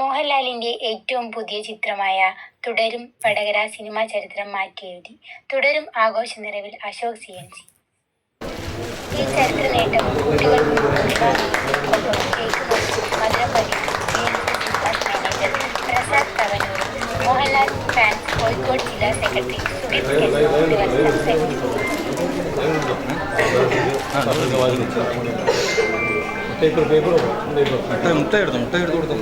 മോഹൻലാലിന്റെ ഏറ്റവും പുതിയ ചിത്രമായ തുടരും വടകര സിനിമാ ചരിത്രം മാറ്റിയെഴുതി തുടരും ആഘോഷ നിറവിൽ അശോക് സി എൻ സി ഈ ചരിത്ര നേട്ടം പ്രസാദ് തവനൂർ മോഹൻലാൽ ഫാൻസ് കോഴിക്കോട് ജില്ലാ സെക്രട്ടറി സുഗിത് എന്നിവർ സംസാരിച്ചു പേപ്പർ പേപ്പർ മുട്ട മുട്ട എടുത്തു മുട്ട എടുത്തു കൊടുത്തു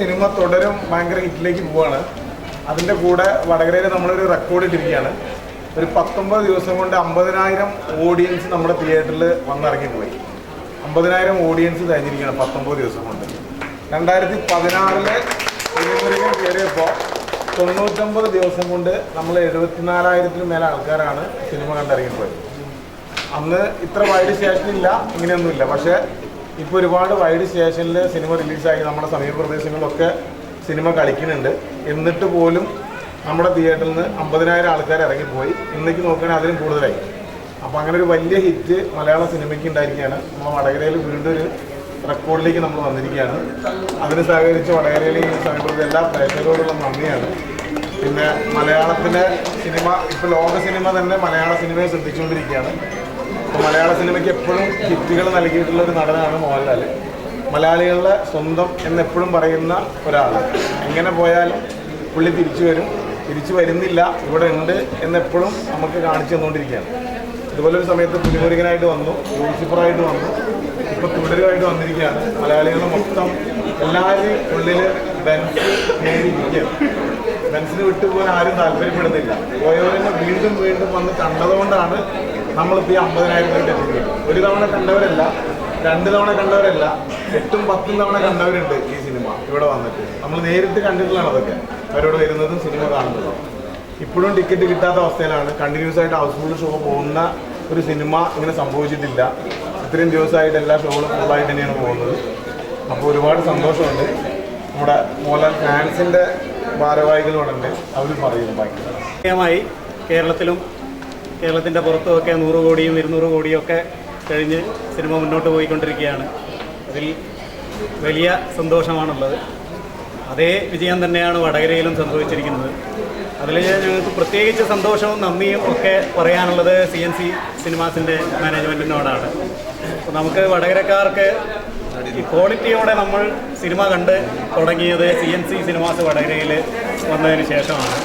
സിനിമ തുടരും ഭയങ്കര ഹിറ്റിലേക്ക് പോവാണ്. അതിന്റെ കൂടെ വടകരയിൽ നമ്മളൊരു റെക്കോർഡ് ഇട്ടിരിക്കുകയാണ്. ഒരു പത്തൊമ്പത് ദിവസം കൊണ്ട് അമ്പതിനായിരം ഓഡിയൻസ് നമ്മുടെ തിയേറ്ററിൽ വന്നിറങ്ങിപ്പോയി. അമ്പതിനായിരം ഓഡിയൻസ് കഴിഞ്ഞിരിക്കുകയാണ് പത്തൊമ്പത് ദിവസം കൊണ്ട്. രണ്ടായിരത്തി പതിനാറിൽ തിരുമുരുകൻ കയറിയപ്പോൾ തൊണ്ണൂറ്റൊമ്പത് ദിവസം കൊണ്ട് നമ്മൾ എഴുപത്തിനാലായിരത്തിന് മേലെ ആൾക്കാരാണ് സിനിമ കണ്ടിറങ്ങിപ്പോയത്. അന്ന് ഇത്ര വൈഡ് സ്റ്റേഷൻ ഇല്ല ഇങ്ങനെയൊന്നുമില്ല. പക്ഷേ ഇപ്പോൾ ഒരുപാട് വൈഡ് സ്റ്റേഷനിൽ സിനിമ റിലീസായി നമ്മുടെ സമീപ പ്രദേശങ്ങളിലൊക്കെ സിനിമ കളിക്കുന്നുണ്ട്. എന്നിട്ട് പോലും നമ്മുടെ തിയേറ്ററിൽ നിന്ന് അമ്പതിനായിരം ആൾക്കാർ ഇറങ്ങിപ്പോയി. ഇന്നേക്ക് നോക്കുകയാണെങ്കിൽ അതിലും കൂടുതലായി. അപ്പോൾ അങ്ങനെ ഒരു വലിയ ഹിറ്റ് മലയാള സിനിമയ്ക്ക് ഉണ്ടായിരിക്കുകയാണ്. നമ്മൾ വടകരയിൽ വീണ്ടും ഒരു റെക്കോർഡിലേക്ക് നമ്മൾ വന്നിരിക്കുകയാണ്. അതിന് സഹകരിച്ച് വടകരയിലെ ഈ എല്ലാ പ്രേക്ഷകരോടുള്ള നന്ദിയാണ്. പിന്നെ മലയാളത്തിലെ സിനിമ ഇപ്പോൾ ലോക സിനിമ തന്നെ മലയാള സിനിമയെ ശ്രദ്ധിച്ചുകൊണ്ടിരിക്കുകയാണ്. അപ്പോൾ മലയാള സിനിമയ്ക്ക് എപ്പോഴും ഹിറ്റുകൾ നൽകിയിട്ടുള്ള ഒരു നടനാണ് മോഹൻലാൽ മലയാളികളുടെ സ്വന്തം എന്നെപ്പോഴും പറയുന്ന ഒരാൾ എങ്ങനെ പോയാലും പുള്ളി തിരിച്ചു വരും. തിരിച്ചു വരുന്നില്ല. ഇവിടെ ഉണ്ട് എന്നെപ്പോഴും നമുക്ക് കാണിച്ചു തന്നുകൊണ്ടിരിക്കുകയാണ്. ഇതുപോലെ ഒരു സമയത്ത് പുലിമുരുകനായിട്ട് വന്നു ലൂസിഫറായിട്ട് വന്നു ഇപ്പോൾ തുടരുമായിട്ട് വന്നിരിക്കുകയാണ്. മലയാളികൾ മൊത്തം എല്ലാവരും ഉള്ളിൽ ബെൻസ് നേടിയിരിക്കുകയാണ് ബെൻസിന് വിട്ടുപോകാൻ ആരും താല്പര്യപ്പെടുന്നില്ല. പോയവരെന്നെ വീണ്ടും വീണ്ടും വന്ന് കണ്ടതുകൊണ്ടാണ് നമ്മളിപ്പോൾ ഈ അമ്പതിനായിരം രൂപ ഒരു തവണ കണ്ടവരല്ല രണ്ട് തവണ കണ്ടവരല്ല എട്ടും പത്തും തവണ കണ്ടവരുണ്ട് ഈ സിനിമ ഇവിടെ വന്നിട്ട്. നമ്മൾ നേരിട്ട് കണ്ടിട്ടുള്ളതാണ് അതൊക്കെ. അവരോട് വരുന്നതും സിനിമ കാണുന്നതും. ഇപ്പോഴും ടിക്കറ്റ് കിട്ടാത്ത അവസ്ഥയിലാണ്. കണ്ടിന്യൂസ് ആയിട്ട് ഹൗസ്ഫുൾ ഷോ പോകുന്ന ഒരു സിനിമ ഇങ്ങനെ സംഭവിച്ചിട്ടില്ല. ഇത്രയും ദിവസമായിട്ട് എല്ലാ ഷോകളും ഫുള്ളായിട്ട് തന്നെയാണ് പോകുന്നത്. അപ്പോൾ ഒരുപാട് സന്തോഷമുണ്ട്. നമ്മുടെ മോഹൻലാൽ ഫാൻസിന്റെ ഭാരവാഹികളോടുണ്ട്. അവർ പറയുന്നു ബാക്കി. കേരളത്തിലും കേരളത്തിന്റെ പുറത്തുമൊക്കെ നൂറ് കോടിയും ഇരുന്നൂറ് കോടിയും ഒക്കെ കഴിഞ്ഞ് സിനിമ മുന്നോട്ട് പോയിക്കൊണ്ടിരിക്കുകയാണ്. അതിൽ വലിയ സന്തോഷമാണുള്ളത്. അതേ വിജയം തന്നെയാണ് വടകരയിലും സംഭവിച്ചിരിക്കുന്നത്. അതിൽ ഞങ്ങൾക്ക് പ്രത്യേകിച്ച് സന്തോഷവും നന്ദിയും ഒക്കെ പറയാനുള്ളത് സി എൻ സി സിനിമാസിന്റെ മാനേജ്മെന്റിനോടാണ് അപ്പോൾ നമുക്ക് വടകരക്കാർക്ക് ഈ ക്വാളിറ്റിയോടെ നമ്മൾ സിനിമ കണ്ട് തുടങ്ങിയത് സി എൻ സി സിനിമാസ് വടകരയിൽ വന്നതിന് ശേഷമാണ്.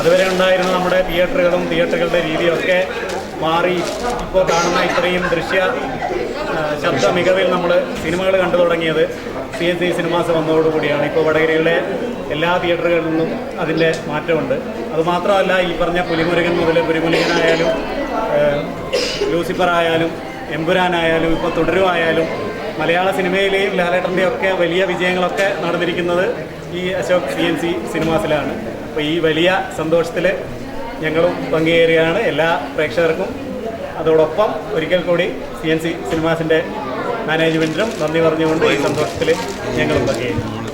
അതുവരെ ഉണ്ടായിരുന്ന നമ്മുടെ തിയേറ്ററുകളും തിയേറ്ററുകളുടെ രീതിയൊക്കെ മാറി ഇപ്പോൾ കാണുന്ന ഇത്രയും ദൃശ്യ ശബ്ദ മികവിൽ നമ്മൾ സിനിമകൾ കണ്ടു തുടങ്ങിയത്. സി എസ് സി സിനിമാസ് വന്നതോടുകൂടിയാണ് ഇപ്പോൾ വടകരയിലെ എല്ലാ തിയേറ്ററുകളിൽ നിന്നും അതിന്റെ മാറ്റമുണ്ട്. അതുമാത്രമല്ല ഈ പറഞ്ഞ പുലിമുരുകൻ മുതൽ പുലിമുരുകനായാലും ലൂസിഫർ ആയാലും എമ്പുരാനായാലും ഇപ്പോൾ തുടരുമായാലും മലയാള സിനിമയിലെയും ലാലേട്ടന്റെയും ഒക്കെ വലിയ വിജയങ്ങളൊക്കെ നടന്നിരിക്കുന്നത് ഈ അശോക് സി എൻ സി സിനിമാസിലാണ് അപ്പോൾ ഈ വലിയ സന്തോഷത്തിൽ ഞങ്ങളും പങ്കുചേരുകയാണ് എല്ലാ പ്രേക്ഷകർക്കും. അതോടൊപ്പം ഒരിക്കൽ കൂടി സി എൻ സി സിനിമാസിന്റെ മാനേജ്മെന്റിനും നന്ദി പറഞ്ഞുകൊണ്ട് ഈ സന്തോഷത്തിൽ ഞങ്ങളും പങ്കുചേരുന്നു.